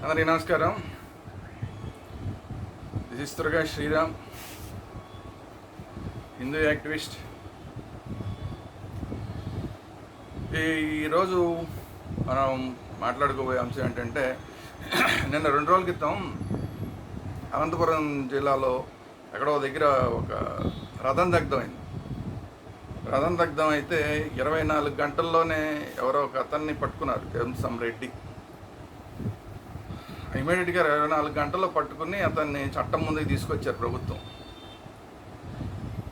అందరికీ నమస్కారం. This is Durga Sriram Hindu activist ఈరోజు మనం మాట్లాడుకోబోయే అంశం ఏంటంటే నిన్న రెండు రోజుల క్రితం అనంతపురం జిల్లాలో ఎక్కడో దగ్గర ఒక రథం దగ్ధమైంది. రథం దగ్ధం అయితే ఇరవై నాలుగు గంటల్లోనే ఎవరో ఒక అతన్ని పట్టుకున్నారు జంసం రెడ్డి. ఇమీడియట్గా ఇరవై నాలుగు గంటల్లో పట్టుకుని అతన్ని చట్టం ముందుకు తీసుకొచ్చారు ప్రభుత్వం.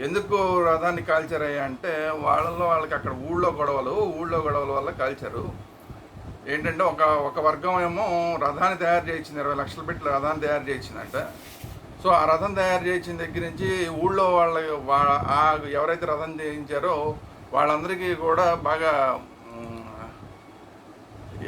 ఎందుకు రథాన్ని కాల్చారయ్యా అంటే వాళ్ళలో వాళ్ళకి అక్కడ ఊళ్ళో గొడవలు ఊళ్ళో గొడవల వల్ల కాల్చారు. ఏంటంటే ఒక ఒక వర్గం ఏమో రథాన్ని తయారు చేయించింది ఇరవై లక్షలు పెట్టి రథాన్ని తయారు చేయించిందంట. సో ఆ రథం తయారు చేయించిన దగ్గర నుంచి ఊళ్ళో వాళ్ళ ఆ ఎవరైతే రథం చేయించారో వాళ్ళందరికీ కూడా బాగా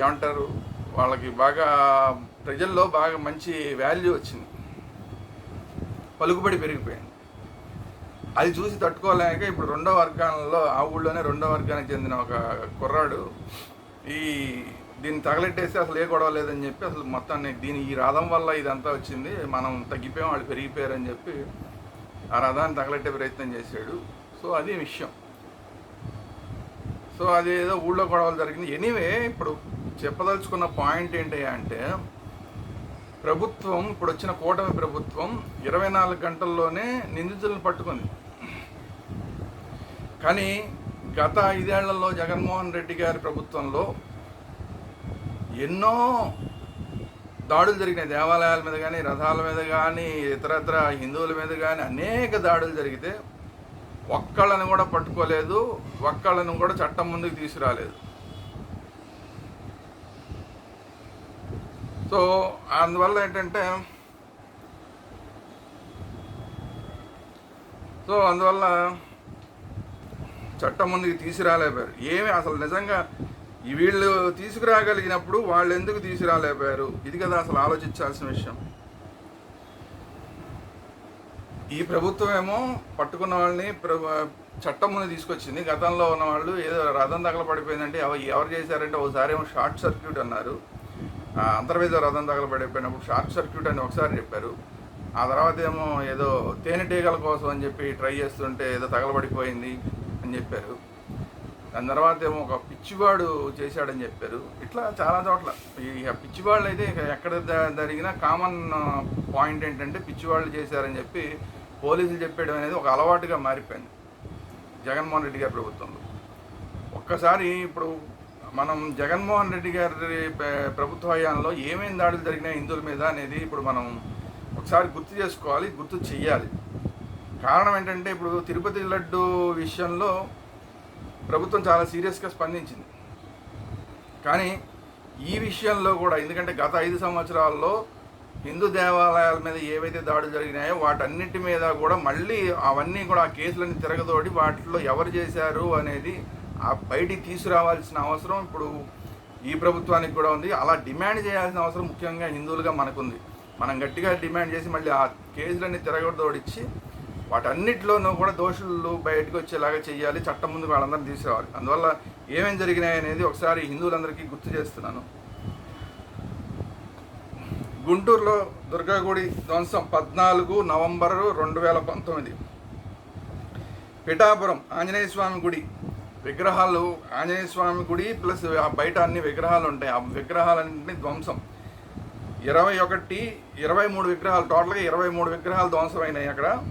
ఏమంటారు? వాళ్ళకి బాగా ప్రజల్లో బాగా మంచి వాల్యూ వచ్చింది. పలుకుబడి పెరిగిపోయింది. అది చూసి తట్టుకోలేక ఇప్పుడు రెండో వర్గాలలో ఆ ఊళ్ళోనే రెండో వర్గానికి చెందిన ఒక కుర్రాడు ఈ దీన్ని తగలెట్టేసి అసలు ఏ గొడవ లేదని చెప్పి అసలు మొత్తాన్ని దీని ఈ రథం వల్ల ఇదంతా వచ్చింది మనం తగ్గిపోయాం వాళ్ళు పెరిగిపోయారని చెప్పి ఆ రథాన్ని తగలెట్టే ప్రయత్నం చేశాడు. సో అది విషయం. సో అది ఏదో ఊళ్ళో గొడవలు జరిగింది. ఎనీవే ఇప్పుడు చెప్పదలుచుకున్న పాయింట్ ఏంటి అంటే ప్రభుత్వం ఇప్పుడు వచ్చిన కూటమి ప్రభుత్వం ఇరవై నాలుగు గంటల్లోనే నిందితులను పట్టుకుంది. కానీ గత ఐదేళ్ళలో జగన్మోహన్ రెడ్డి గారి ప్రభుత్వంలో ఎన్నో దాడులు జరిగినాయి. దేవాలయాల మీద కానీ రథాల మీద కానీ ఇతరత్ర హిందువుల మీద కానీ అనేక దాడులు జరిగితే ఒక్కళ్ళని కూడా పట్టుకోలేదు ఒక్కళ్ళని కూడా చట్టం ముందుకు తీసుకురాలేదు. సో అందువల్ల ఏంటంటే సో అందువల్ల చట్టం ముందుకు తీసుకురాలేపారు ఏమి అసలు నిజంగా వీళ్ళు తీసుకురాగలిగినప్పుడు వాళ్ళు ఎందుకు తీసుకురాలేపారు ఇది కదా అసలు ఆలోచించాల్సిన విషయం. ఈ ప్రభుత్వం ఏమో పట్టుకున్న వాళ్ళని చట్టం ముందు తీసుకొచ్చింది. గతంలో ఉన్న వాళ్ళు ఏదో రథం తగల పడిపోయిందంటే ఎవరు చేశారంటే ఒకసారి ఏమో షార్ట్ సర్క్యూట్ అన్నారు. అంతర్వేద రథం తగలబడిపోయినప్పుడు షార్ట్ సర్క్యూట్ అని ఒకసారి చెప్పారు. ఆ తర్వాత ఏమో ఏదో తేనెటీగల కోసం అని చెప్పి ట్రై చేస్తుంటే ఏదో తగలబడిపోయింది అని చెప్పారు. దాని తర్వాత ఏమో ఒక పిచ్చివాడు చేశాడని చెప్పారు. ఇట్లా చాలా చోట్ల. ఈ పిచ్చివాళ్ళు అయితే ఎక్కడ జరిగినా కామన్ పాయింట్ ఏంటంటే పిచ్చివాళ్ళు చేశారని చెప్పి పోలీసులు చెప్పేయడం అనేది ఒక అలవాటుగా మారిపోయింది. జగన్మోహన్ రెడ్డి గారి ప్రభుత్వంలో. ఒక్కసారి ఇప్పుడు మనం జగన్మోహన్ రెడ్డి గారి ప్రభుత్వ హయాంలో ఏమేమి దాడులు జరిగినాయి హిందువుల మీద అనేది ఇప్పుడు మనం ఒకసారి గుర్తు చేసుకోవాలి గుర్తు చెయ్యాలి. కారణం ఏంటంటే ఇప్పుడు తిరుపతి లడ్డు విషయంలో ప్రభుత్వం చాలా సీరియస్గా స్పందించింది. కానీ ఈ విషయంలో కూడా ఎందుకంటే గత ఐదు సంవత్సరాల్లో హిందూ దేవాలయాల మీద ఏవైతే దాడులు జరిగినాయో వాటన్నిటి మీద కూడా మళ్ళీ అవన్నీ కూడా ఆ కేసులన్నీ తిరగదోడి వాటిలో ఎవరు చేశారు అనేది బయటికి తీసుకురావాల్సిన అవసరం ఇప్పుడు ఈ ప్రభుత్వానికి కూడా ఉంది. అలా డిమాండ్ చేయాల్సిన అవసరం ముఖ్యంగా హిందువులుగా మనకుంది. మనం గట్టిగా డిమాండ్ చేసి మళ్ళీ ఆ కేసులన్నీ తిరగదోడిచ్చి వాటన్నిటిలోనూ కూడా దోషులు బయటకు వచ్చేలాగా చేయాలి చట్టం ముందుకు వాళ్ళందరినీ తీసుకురావాలి. అందువల్ల ఏమేం జరిగినాయి అనేది ఒకసారి హిందువులందరికీ గుర్తు చేస్తున్నాను. గుంటూరులో దుర్గాగుడి ధ్వంసం పద్నాలుగు నవంబరు రెండు వేల పంతొమ్మిది. పిఠాపురం ఆంజనేయ స్వామి గుడి విగ్రహాలు ఆంజనేయ స్వామి గుడి ప్లస్ ఆ బయట అన్ని విగ్రహాలు ఉంటాయి. ఆ విగ్రహాలన్నింటినీ ధ్వంసం. ఇరవై ఒకటి ఇరవై మూడు విగ్రహాలు టోటల్గా ఇరవై మూడు విగ్రహాలు ధ్వంసమైనాయి అక్కడ.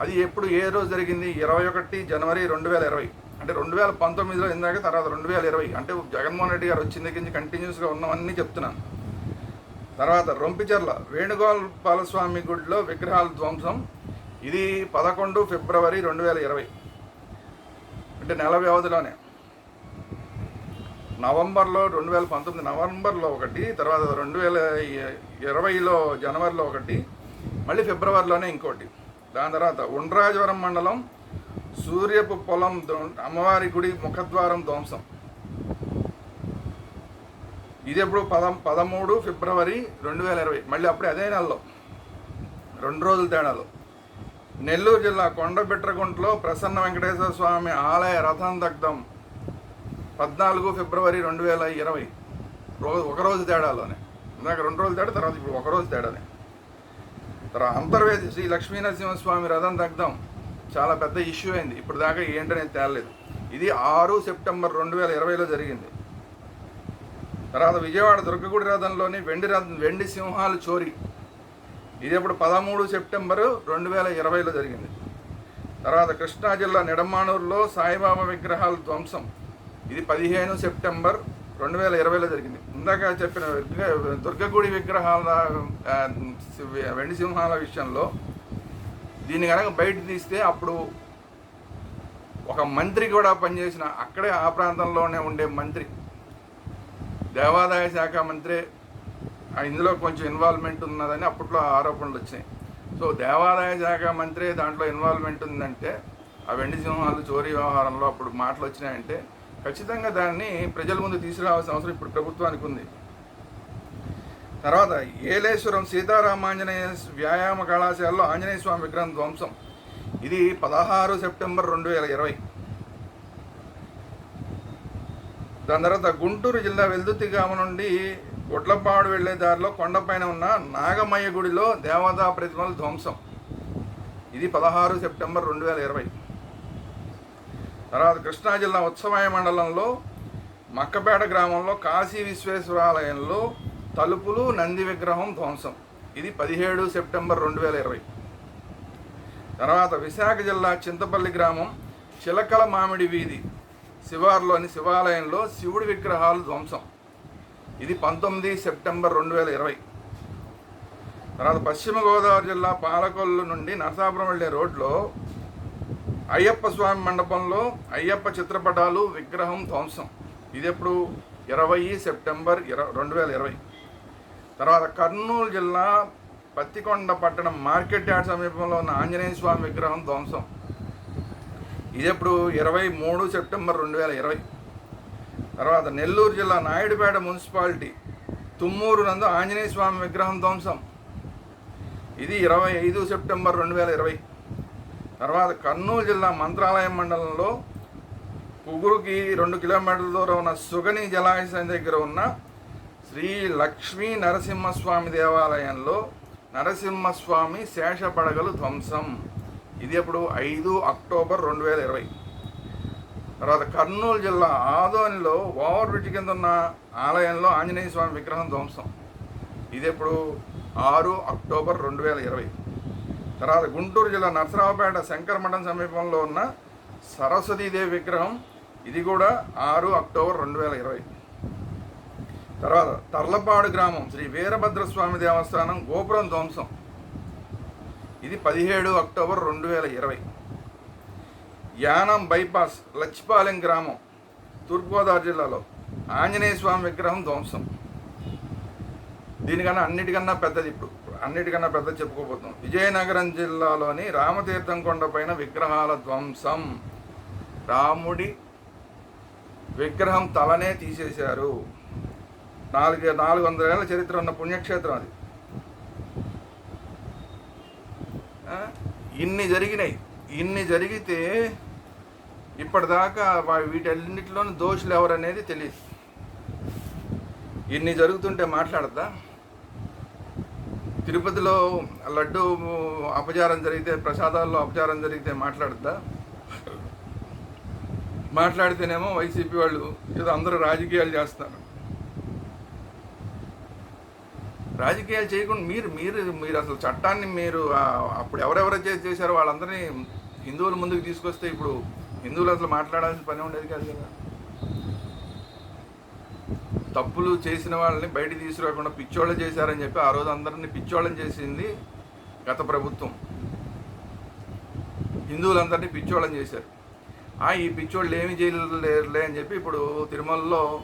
అది ఎప్పుడు ఏ రోజు జరిగింది? ఇరవై ఒకటి జనవరి రెండు వేల ఇరవై. అంటే రెండు వేల పంతొమ్మిదిలో ఇందాక తర్వాత రెండు వేల ఇరవై. అంటే జగన్మోహన్ రెడ్డి గారు వచ్చిన దగ్గర నుంచి కంటిన్యూస్గా ఉన్నవన్నీ చెప్తున్నాను. తర్వాత రొంపిచర్ల వేణుగోపాలస్వామి గుడిలో విగ్రహాల ధ్వంసం. ఇది పదకొండు ఫిబ్రవరి రెండు వేల ఇరవై. అంటే నెల వ్యవధిలోనే. నవంబర్లో రెండు వేల పంతొమ్మిది నవంబర్లో ఒకటి తర్వాత రెండు వేల ఇరవైలో జనవరిలో ఒకటి మళ్ళీ ఫిబ్రవరిలోనే ఇంకోటి. దాని తర్వాత ఉండ్రాజవరం మండలం సూర్యపు పొలం అమ్మవారి గుడి ముఖద్వారం ధ్వంసం. ఇది ఎప్పుడు? పదం పదమూడు ఫిబ్రవరి రెండు వేల ఇరవై. మళ్ళీ అప్పుడే అదే నెలలో. రెండు రోజుల తేడాలో. నెల్లూరు జిల్లా కొండబిట్రగుంట్లో ప్రసన్న వెంకటేశ్వర స్వామి ఆలయ రథం దగ్ధం పద్నాలుగు ఫిబ్రవరి రెండు వేల ఇరవై. రోజు ఒకరోజు తేడాలోనే. ఇందాక రెండు రోజులు తేడా తర్వాత ఇప్పుడు ఒకరోజు తేడానే. తర్వాత అంతర్వేది శ్రీ లక్ష్మీనరసింహ స్వామి రథం దగ్ధం చాలా పెద్ద ఇష్యూ అయింది. ఇప్పుడు దాకా ఏంటనేది తేలలేదు. ఇది ఆరు సెప్టెంబర్ రెండు వేల ఇరవైలో జరిగింది. తర్వాత విజయవాడ దుర్గగుడి రథంలోని వెండి రథం వెండి సింహాలు చోరీ. ఇది ఇప్పుడు పదమూడు సెప్టెంబరు రెండు వేల ఇరవైలో జరిగింది. తర్వాత కృష్ణా జిల్లా నిడమానూరులో సాయిబాబా విగ్రహాల ధ్వంసం. ఇది పదిహేను సెప్టెంబర్ రెండు వేల ఇరవైలో జరిగింది. ఇందాక చెప్పిన దుర్గగుడి విగ్రహాల వెండి సింహాల విషయంలో దీన్ని కనుక బయట తీస్తే అప్పుడు ఒక మంత్రి కూడా పనిచేసిన అక్కడే ఆ ప్రాంతంలోనే ఉండే మంత్రి దేవాదాయ శాఖ మంత్రి ఇందులో కొంచెం ఇన్వాల్వ్మెంట్ ఉన్నదని అప్పట్లో ఆరోపణలు వచ్చినాయి. సో దేవాదాయ శాఖ మంత్రి దాంట్లో ఇన్వాల్వ్మెంట్ ఉందంటే ఆ వెండి సింహాలు చోరీ వ్యవహారంలో అప్పుడు మాటలు వచ్చినాయంటే ఖచ్చితంగా దాన్ని ప్రజల ముందు తీసుకురావాల్సిన అవసరం ఇప్పుడు ప్రభుత్వానికి ఉంది. తర్వాత ఏలేశ్వరం సీతారామాంజనేయ వ్యాయామ కళాశాలలో ఆంజనేయ స్వామి విగ్రహం ధ్వంసం. ఇది పదహారు సెప్టెంబర్ రెండు వేల ఇరవై. దాని తర్వాత గుంటూరు జిల్లా వెల్దుర్తి గ్రామం నుండి గుడ్లపాడు వెళ్ళే దారిలో కొండపైన ఉన్న నాగమయ్య గుడిలో దేవతా ప్రతిమల ధ్వంసం. ఇది పదహారు సెప్టెంబర్ రెండు వేల ఇరవై. తర్వాత కృష్ణా జిల్లా ఉత్సవాయ మండలంలో మక్కపేట గ్రామంలో కాశీ విశ్వేశ్వరాలయంలో తలుపులు నంది విగ్రహం ధ్వంసం. ఇది పదిహేడు సెప్టెంబర్ రెండు వేల ఇరవై. తర్వాత విశాఖ జిల్లా చింతపల్లి గ్రామం చిలకల మామిడి వీధి శివార్లోని శివాలయంలో శివుడి విగ్రహాలు ధ్వంసం. ఇది పంతొమ్మిది సెప్టెంబర్ రెండు వేల ఇరవై. తర్వాత పశ్చిమ గోదావరి జిల్లా పాలకొల్లు నుండి నరసాపురం వెళ్ళే రోడ్లో అయ్యప్ప స్వామి మండపంలో అయ్యప్ప చిత్రపటాలు విగ్రహం ధ్వంసం. ఇది ఎప్పుడు ఇరవై సెప్టెంబర్ ఇర రెండు వేల ఇరవై. తర్వాత కర్నూలు జిల్లా పత్తికొండ పట్టణం మార్కెట్ యార్డ్ సమీపంలో ఉన్న ఆంజనేయ స్వామి విగ్రహం ధ్వంసం. ఇది ఎప్పుడు ఇరవై మూడు సెప్టెంబర్ రెండు వేల ఇరవై. తర్వాత నెల్లూరు జిల్లా నాయుడుపేట మున్సిపాలిటీ తుమ్మూరు నందు ఆంజనేయ స్వామి విగ్రహం ధ్వంసం. ఇది ఇరవై ఐదు సెప్టెంబర్ రెండు వేల ఇరవై. తర్వాత కర్నూలు జిల్లా మంత్రాలయం మండలంలో పుగురుకి రెండు కిలోమీటర్ల దూరం ఉన్న సుగని జలాశయం దగ్గర ఉన్న శ్రీ లక్ష్మీ నరసింహస్వామి దేవాలయంలో నరసింహస్వామి శేషపడగలు ధ్వంసం. ఇది అప్పుడు ఐదు అక్టోబర్ రెండు వేల ఇరవై. తర్వాత కర్నూలు జిల్లా ఆదోనిలో ఓవర్ బ్రిడ్జ్ కింద ఉన్న ఆలయంలో ఆంజనేయ స్వామి విగ్రహం ధ్వంసం. ఇది ఇప్పుడు ఆరు అక్టోబర్ రెండు వేల ఇరవై. తర్వాత గుంటూరు జిల్లా నరసరావుపేట శంకరమఠం సమీపంలో ఉన్న సరస్వతీదేవి విగ్రహం ఇది కూడా ఆరు అక్టోబర్ రెండు వేల ఇరవై. తర్వాత తర్లపాడు గ్రామం శ్రీ వీరభద్రస్వామి దేవస్థానం గోపురం ధ్వంసం. ఇది పదిహేడు అక్టోబర్ రెండు వేల ఇరవై. యానం బైపాస్ లచ్చిపాలెం గ్రామం తూర్పుగోదావరి జిల్లాలో ఆంజనేయ స్వామి విగ్రహం ధ్వంసం. దీనికన్నా అన్నిటికన్నా పెద్దది ఇప్పుడు. అన్నిటికన్నా పెద్ద చెప్పుకోబోతున్నాం. విజయనగరం జిల్లాలోని రామతీర్థం కొండపైన విగ్రహాల ధ్వంసం. రాముడి విగ్రహం తలనే తీసేశారు. నాలుగు నాలుగు వందల ఏళ్ళ చరిత్ర ఉన్న పుణ్యక్షేత్రం అది. ఇన్ని జరిగినాయి. ఇన్ని జరిగితే ఇప్పటిదాకా వీటన్నిటిలోని దోషులు ఎవరనేది తెలియదు ఇన్ని జరుగుతుంటే మాట్లాడతా తిరుపతిలో లడ్డు అపచారం జరిగితే ప్రసాదాల్లో అపచారం జరిగితే మాట్లాడతా మాట్లాడితేనేమో వైసీపీ వాళ్ళు ఏదో అందరూ రాజకీయాలు చేస్తున్నారు. రాజకీయాలు చేయకుండా మీరు మీరు మీరు అసలు చట్టాన్ని మీరు అప్పుడు ఎవరెవరైతే చేశారో వాళ్ళందరినీ హిందువుల ముందుకు తీసుకొస్తే ఇప్పుడు హిందువులు అసలు మాట్లాడాల్సిన పని ఉండేది కాదు కదా. తప్పులు చేసిన వాళ్ళని బయట తీసుకురాకుండా పిచ్చోళ్ళు చేశారని చెప్పి ఆ రోజు అందరినీ పిచ్చోళ్ళని చేసింది గత ప్రభుత్వం. హిందువులందరినీ పిచ్చోళ్ళని చేశారు. ఆ ఈ పిచ్చోళ్ళు ఏమి చేయలేరులే అని చెప్పి ఇప్పుడు తిరుమలలో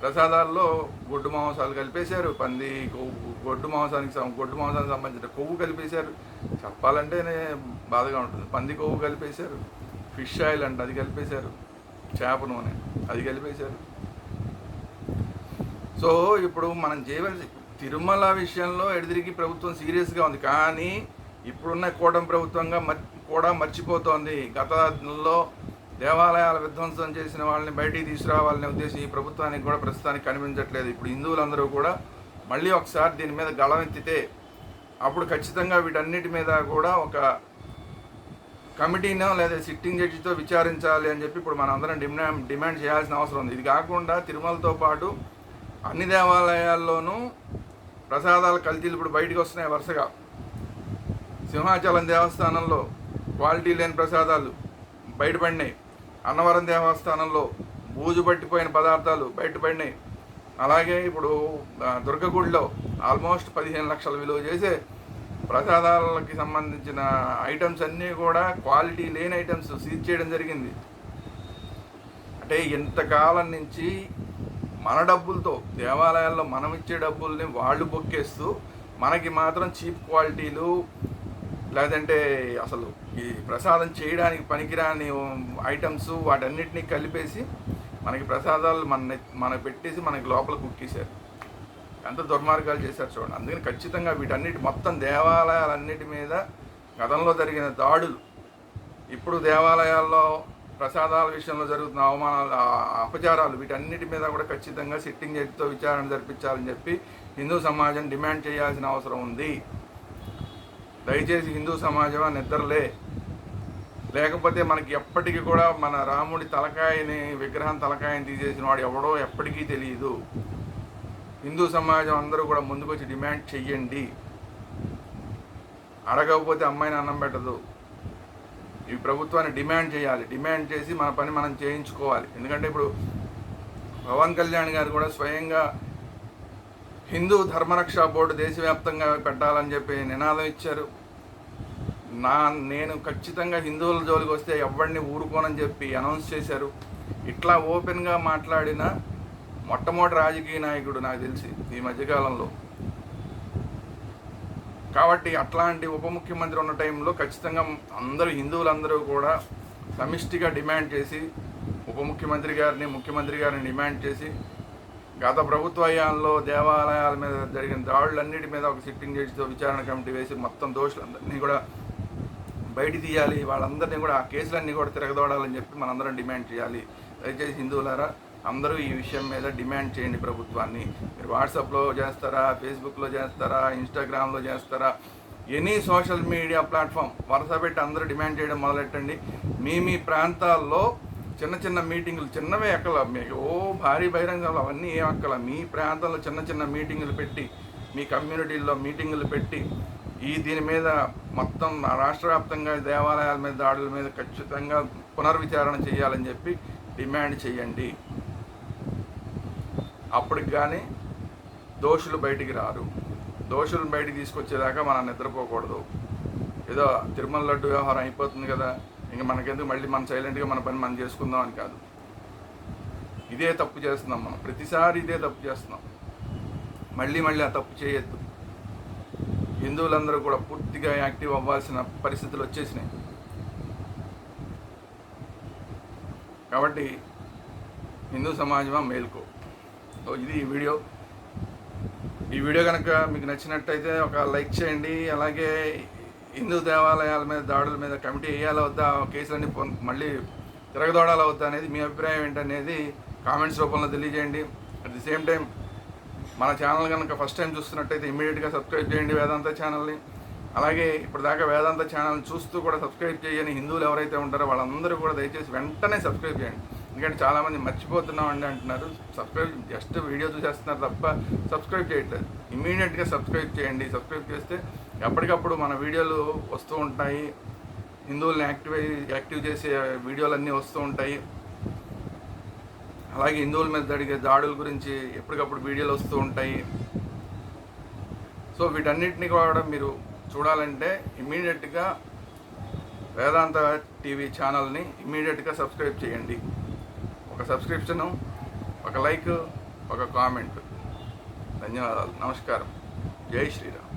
ప్రసాదాల్లో గొడ్డు మాంసాలు కలిపేశారు. పంది కొవ్వు గొడ్డు మాంసానికి గొడ్డు మాంసానికి సంబంధించిన కొవ్వు కలిపేశారు. చెప్పాలంటేనే బాధగా ఉంటుంది. పంది కొవ్వు కలిపేశారు. ఫిష్ ఆయిల్ అంట అది కలిపేశారు. చేప నూనె అది కలిపేశారు. సో ఇప్పుడు మనం చేయవలసి తిరుమల విషయంలో ఎడిదిరిగి ప్రభుత్వం సీరియస్గా ఉంది. కానీ ఇప్పుడున్న కూటమి ప్రభుత్వంగా మర్ కూడా మర్చిపోతోంది. గతంలో దేవాలయాల విధ్వంసం చేసిన వాళ్ళని బయటికి తీసుకురావాలనే ఉద్దేశం ఈ ప్రభుత్వానికి కూడా ప్రస్తుతానికి కనిపించట్లేదు. ఇప్పుడు హిందువులందరూ కూడా మళ్ళీ ఒకసారి దీని మీద గళమెత్తితే అప్పుడు ఖచ్చితంగా వీటన్నిటి మీద కూడా ఒక కమిటీనో లేదా సిట్టింగ్ జడ్జితో విచారించాలి అని చెప్పి ఇప్పుడు మనం అందరం డిమాండ్ డిమాండ్ చేయాల్సిన అవసరం ఉంది. ఇది కాకుండా తిరుమలతో పాటు అన్ని దేవాలయాల్లోనూ ప్రసాదాల కల్తీలు ఇప్పుడు బయటకు వస్తున్నాయి వరుసగా. సింహాచలం దేవస్థానంలో క్వాలిటీ లేని ప్రసాదాలు బయటపడినాయి. అన్నవరం దేవస్థానంలో బూజు పట్టిపోయిన పదార్థాలు బయటపడినాయి. అలాగే ఇప్పుడు దుర్గగుడిలో ఆల్మోస్ట్ పదిహేను లక్షల విలువ చేసే ప్రసాదాలకి సంబంధించిన ఐటమ్స్ అన్నీ కూడా క్వాలిటీ లేని ఐటమ్స్ సీజ్ చేయడం జరిగింది. అంటే ఇంతకాలం నుంచి మన డబ్బులతో దేవాలయాల్లో మనం ఇచ్చే డబ్బుల్ని వాళ్ళు బొక్కేస్తూ మనకి మాత్రం చీప్ క్వాలిటీలు లేదంటే అసలు ఈ ప్రసాదం చేయడానికి పనికిరాని ఐటమ్స్ వాటన్నిటిని కలిపేసి మనకి ప్రసాదాలు మన మన పెట్టేసి మనకి లోపల కుక్కేశారు. ఎంత దుర్మార్గాలు చేశారు చూడండి. అందుకని ఖచ్చితంగా వీటన్నిటి మొత్తం దేవాలయాలన్నిటి మీద గతంలో జరిగిన దాడులు ఇప్పుడు దేవాలయాల్లో ప్రసాదాల విషయంలో జరుగుతున్న అవమానాలు అపచారాలు వీటన్నిటి మీద కూడా ఖచ్చితంగా సిట్టింగ్ జడ్జితో విచారణ జరిపించాలని చెప్పి హిందూ సమాజం డిమాండ్ చేయాల్సిన అవసరం ఉంది. దయచేసి హిందూ సమాజం నిద్రలే. లేకపోతే మనకి ఎప్పటికీ కూడా మన రాముడి తలకాయని విగ్రహం తలకాయని తీసేసిన వాడు ఎవడో ఎప్పటికీ తెలియదు. హిందూ సమాజం అందరూ కూడా ముందుకొచ్చి డిమాండ్ చెయ్యండి. అడగకపోతే అమ్మాయిని అన్నం పెట్టదు. ఈ ప్రభుత్వాన్ని డిమాండ్ చేయాలి. డిమాండ్ చేసి మన పని మనం చేయించుకోవాలి. ఎందుకంటే ఇప్పుడు పవన్ కళ్యాణ్ గారు కూడా స్వయంగా హిందూ ధర్మరక్ష బోర్డు దేశవ్యాప్తంగా పెట్టాలని చెప్పి నినాదం ఇచ్చారు. నా నేను ఖచ్చితంగా హిందువుల జోలికి వస్తే ఎవరిని ఊరుకోనని చెప్పి అనౌన్స్ చేశారు. ఇట్లా ఓపెన్గా మాట్లాడిన మొట్టమొదటి రాజకీయ నాయకుడు నాకు తెలిసి ఈ మధ్యకాలంలో. కాబట్టి అట్లాంటి ఉప ముఖ్యమంత్రి ఉన్న టైంలో ఖచ్చితంగా అందరూ హిందువులందరూ కూడా సమిష్టిగా డిమాండ్ చేసి ఉప ముఖ్యమంత్రి గారిని ముఖ్యమంత్రి గారిని డిమాండ్ చేసి గత ప్రభుత్వ హయాంలో దేవాలయాల మీద జరిగిన దాడులన్నిటి మీద ఒక సిట్టింగ్ జడ్జితో విచారణ కమిటీ వేసి మొత్తం దోషులందరినీ కూడా బయట తీయాలి. వాళ్ళందరినీ కూడా ఆ కేసులన్నీ కూడా తిరగదోడాలని చెప్పి మనందరం డిమాండ్ చేయాలి. దయచేసి హిందువులారా అందరూ ఈ విషయం మీద డిమాండ్ చేయండి ప్రభుత్వాన్ని. మీరు వాట్సాప్లో చేస్తారా ఫేస్బుక్లో చేస్తారా ఇన్స్టాగ్రామ్లో చేస్తారా? ఎనీ సోషల్ మీడియా ప్లాట్ఫామ్ వరుస పెట్టి అందరూ డిమాండ్ చేయడం మొదలెట్టండి. మీ మీ ప్రాంతాల్లో చిన్న చిన్న మీటింగులు చిన్నవే ఎక్కల మీకు ఓ భారీ బహిరంగాలు అవన్నీ ఏ అక్కల. మీ ప్రాంతంలో చిన్న చిన్న మీటింగులు పెట్టి మీ కమ్యూనిటీల్లో మీటింగులు పెట్టి ఈ దీని మీద మొత్తం రాష్ట్ర వ్యాప్తంగా దేవాలయాల మీద దాడుల మీద ఖచ్చితంగా పునర్విచారణ చేయాలని చెప్పి డిమాండ్ చేయండి. అప్పటికి కానీ దోషులు బయటికి రారు. దోషులను బయటికి తీసుకొచ్చేదాకా మనం నిద్రపోకూడదు. ఏదో తిరుమల లడ్డు వ్యవహారం అయిపోతుంది కదా. ఇంకా మనకెందుకు మళ్ళీ మనం సైలెంట్గా మన పని మనం చేసుకుందాం అని కాదు. ఇదే తప్పు చేస్తున్నాం మనం. ప్రతిసారి ఇదే తప్పు చేస్తున్నాం. మళ్ళీ మళ్ళీ ఆ తప్పు చేయొద్దు. హిందువులందరూ కూడా పూర్తిగా యాక్టివ్ అవ్వాల్సిన పరిస్థితులు వచ్చేసినాయి. కాబట్టి హిందూ సమాజమా మేల్కో. ఇది ఈ వీడియో. ఈ వీడియో కనుక మీకు నచ్చినట్టయితే ఒక లైక్ చేయండి. అలాగే హిందూ దేవాలయాల మీద దాడుల మీద కమిటీ వేయాలా వద్దా ఆ కేసులన్నీ మళ్ళీ తిరగదోడాలా వద్దా అనేది మీ అభిప్రాయం ఏంటనేది కామెంట్స్ రూపంలో తెలియజేయండి. అట్ ది సేమ్ టైం మన ఛానల్ కనుక ఫస్ట్ టైం చూస్తున్నట్టయితే ఇమీడియట్గా సబ్స్క్రైబ్ చేయండి వేదాంత ఛానల్ని అలాగే ఇప్పటిదాకా వేదాంత ఛానల్ చూస్తూ కూడా సబ్స్క్రైబ్ చేయని హిందువులు ఎవరైతే ఉంటారో వాళ్ళందరూ కూడా దయచేసి వెంటనే సబ్స్క్రైబ్ చేయండి. ఎందుకంటే చాలామంది మర్చిపోతున్నాం అండి అంటున్నారు. సబ్స్క్రైబ్ జస్ట్ వీడియో చూసేస్తున్నారు తప్ప సబ్స్క్రైబ్ చేయట్లేదు. ఇమీడియట్గా సబ్స్క్రైబ్ చేయండి. సబ్స్క్రైబ్ చేస్తే ఎప్పటికప్పుడు మన వీడియోలు వస్తూ ఉంటాయి. హిందువుల్ని యాక్టివై యాక్టివ్ చేసే వీడియోలు అన్నీ వస్తూ ఉంటాయి. అలాగే హిందువుల మీద జరిగే దాడుల గురించి ఎప్పటికప్పుడు వీడియోలు వస్తూ ఉంటాయి. సో వీటన్నిటిని కూడా మీరు చూడాలంటే ఇమీడియట్గా వేదాంత టీవీ ఛానల్ని ఇమీడియట్గా సబ్స్క్రైబ్ చేయండి. ఒక సబ్స్క్రిప్షను ఒక లైక్ ఒక కామెంట్. ధన్యవాదాలు. నమస్కారం. జై శ్రీరామ్.